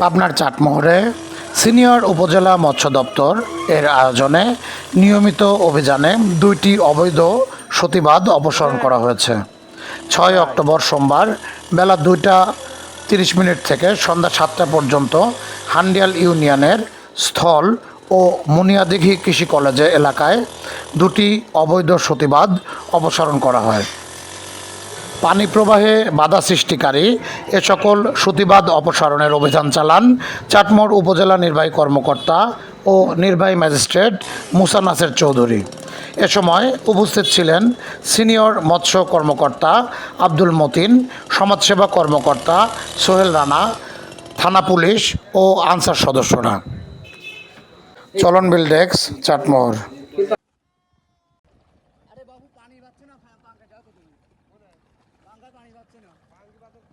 পাবনার চাটমোহরে সিনিয়র উপজেলা মৎস্য দপ্তর এর আয়োজনে নিয়মিত অভিযানে দুইটি অবৈধ সতিবাদ অপসারণ করা হয়েছে। ছয় অক্টোবর সোমবার বেলা দুইটা তিরিশ মিনিট থেকে সন্ধ্যা সাতটা পর্যন্ত হান্ডিয়াল ইউনিয়নের স্থল ও মুনিয়াদিঘি কৃষি কলেজে এলাকায় দুটি অবৈধ সতিবাদ অপসারণ করা হয়। পানি প্রবাহে বাধা সৃষ্টিকারী, এ সকল সুতিবাদ অপসারণের অভিযান চালান চাটমোড় উপজেলা নির্বাহী কর্মকর্তা ও নির্বাহী ম্যাজিস্ট্রেট মুসা নাসের চৌধুরী। এ সময় উপস্থিত ছিলেন সিনিয়র মৎস্য কর্মকর্তা আব্দুল মতিন, সমাজসেবা কর্মকর্তা সোহেল রানা, থানা পুলিশ ও আনসার সদস্যরা। চলন বিল্ডেক্স চাটমোহর পানি পাচ্ছে না। পাঙ্গি বাদক